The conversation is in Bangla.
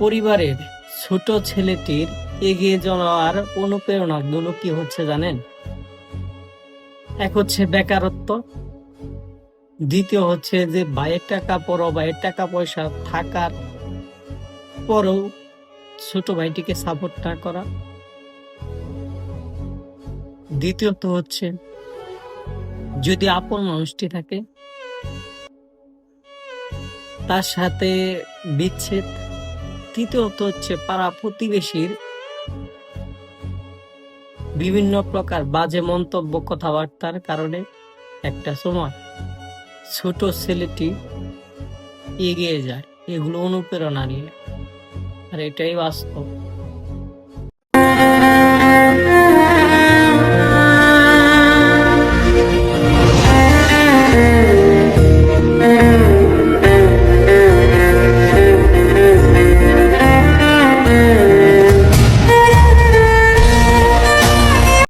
পরিবারের ছোট ছেলেটির এগিয়ে যাওয়ার অনুপ্রেরণাগুলো কি হচ্ছে জানেন? এক হচ্ছে বেকারত্ব, দ্বিতীয় হচ্ছে যে ভাইয়ের টাকা পরও ভাইয়ের টাকা পয়সা থাকার পরেও ছোট ভাইটিকে সাপোর্ট না করা। দ্বিতীয়ত হচ্ছে যদি আপন মানুষটি থাকে, তার সাথে বিচ্ছেদ তৃতীয়ত হচ্ছে পাড়া প্রতিবেশীর বিভিন্ন প্রকার বাজে মন্তব্য কথাবার্তার কারণে একটা সময় ছোট ছেলেটি এগিয়ে যায়, এগুলো অনুপ্রেরণা নিয়ে। আর এটাই বাস্তব।